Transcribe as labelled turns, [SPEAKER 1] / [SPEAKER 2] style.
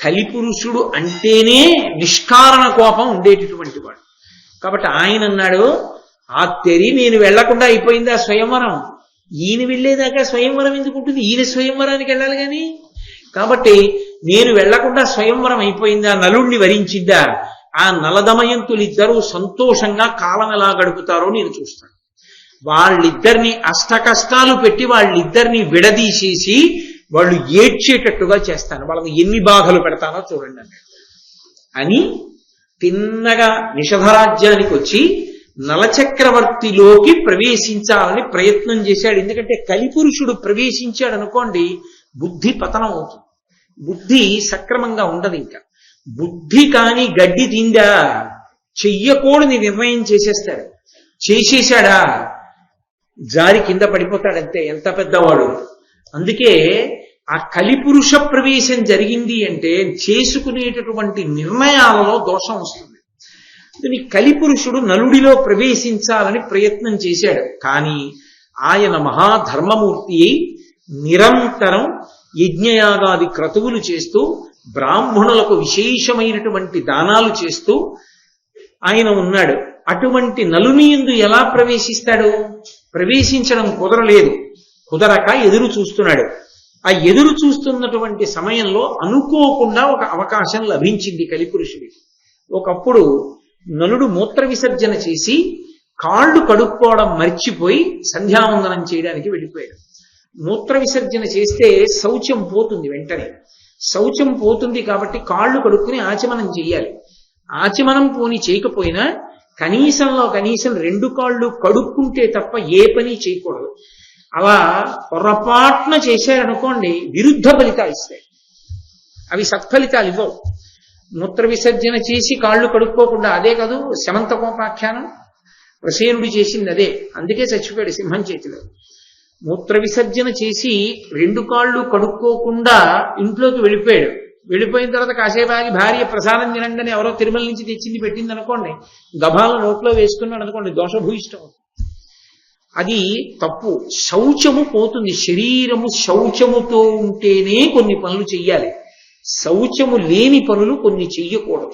[SPEAKER 1] కలిపురుషుడు అంటేనే నిష్కారణ కోపం ఉండేటటువంటి వాడు. కాబట్టి ఆయన అన్నాడు ఆ తెరి నేను వెళ్ళకుండా అయిపోయింది ఆ స్వయంవరం. ఈయన వెళ్ళేదాకా స్వయంవరం ఎందుకు ఉంటుంది? ఈయన స్వయంవరానికి వెళ్ళాలి కానీ. కాబట్టి నేను వెళ్ళకుండా స్వయంవరం అయిపోయిందా? నలుణ్ణి వరించిద్దా? ఆ నలదమయంతులిద్దరూ సంతోషంగా కాలం ఎలా గడుపుతారో నేను చూస్తాను. వాళ్ళిద్దరిని అష్ట కష్టాలు పెట్టి వాళ్ళిద్దరిని విడదీసేసి వాళ్ళు ఏడ్చేటట్టుగా చేస్తాను. వాళ్ళని ఎన్ని బాధలు పెడతానో చూడండి అన్నాడు అని తిన్నగా నిషధరాజ్యానికి వచ్చి నలచక్రవర్తిలోకి ప్రవేశించాలని ప్రయత్నం చేశాడు. ఎందుకంటే కలిపురుషుడు ప్రవేశించాడు అనుకోండి బుద్ధి పతనం అవుతుంది. బుద్ధి సక్రమంగా ఉండదు ఇంకా. బుద్ధి కాని గడ్డి తిందా చెయ్యకూడని నిర్ణయం చేసేస్తాడు. చేసేశాడా? జారి కింద పడిపోతాడంతే. ఎంత పెద్దవాడు? అందుకే ఆ కలిపురుష ప్రవేశం జరిగింది అంటే చేసుకునేటటువంటి నిర్ణయాలలో దోషం వస్తుంది. అందుకని కలిపురుషుడు నలుడిలో ప్రవేశించాలని ప్రయత్నం చేశాడు. కానీ ఆయన మహాధర్మమూర్తి అయి నిరంతరం యజ్ఞయాగాది క్రతువులు చేస్తూ బ్రాహ్మణులకు విశేషమైనటువంటి దానాలు చేస్తూ ఆయన ఉన్నాడు. అటువంటి నలుని ఎందు ఎలా ప్రవేశిస్తాడు? ప్రవేశించడం కుదరలేదు. కుదరక ఎదురు చూస్తున్నాడు. ఆ ఎదురు చూస్తున్నటువంటి సమయంలో అనుకోకుండా ఒక అవకాశం లభించింది కలిపురుషుడికి. ఒకప్పుడు నలుడు మూత్ర విసర్జన చేసి కాళ్ళు కడుక్కోవడం మర్చిపోయి సంధ్యావందనం చేయడానికి వెళ్ళిపోయాడు. మూత్ర విసర్జన చేస్తే శౌచం పోతుంది వెంటనే. శౌచం పోతుంది కాబట్టి కాళ్ళు కడుక్కుని ఆచమనం చేయాలి. ఆచమనం పోని చేయకపోయినా కనీసంలో కనీసం రెండు కాళ్ళు కడుక్కుంటే తప్ప ఏ పని చేయకూడదు. అలా పొరపాటున చేశారనుకోండి విరుద్ధ ఫలితాలు ఇస్తాయి. అవి సత్ఫలితాలు ఇవ్వవు. మూత్ర విసర్జన చేసి కాళ్ళు కడుక్కోకుండా అదే కాదు శమంతకోపాఖ్యానం ప్రసేనుడు చేసింది అదే. అందుకే చచ్చిపోయాడు సింహం చేతిలో. మూత్ర విసర్జన చేసి రెండు కాళ్ళు కడుక్కోకుండా ఇంట్లోకి వెళ్ళిపోయాడు. వెళ్ళిపోయిన తర్వాత కాసేపు ఆగి భార్య ప్రసాదం తినండి ఎవరో తిరుమల నుంచి తెచ్చింది పెట్టింది అనుకోండి గభాల నోట్లో వేసుకున్నాడు అనుకోండి దోషభూయిష్టం. అది తప్పు. శౌచము పోతుంది. శరీరము శౌచముతో ఉంటేనే కొన్ని పనులు చెయ్యాలి. శౌచము లేని పనులు కొన్ని చెయ్యకూడదు.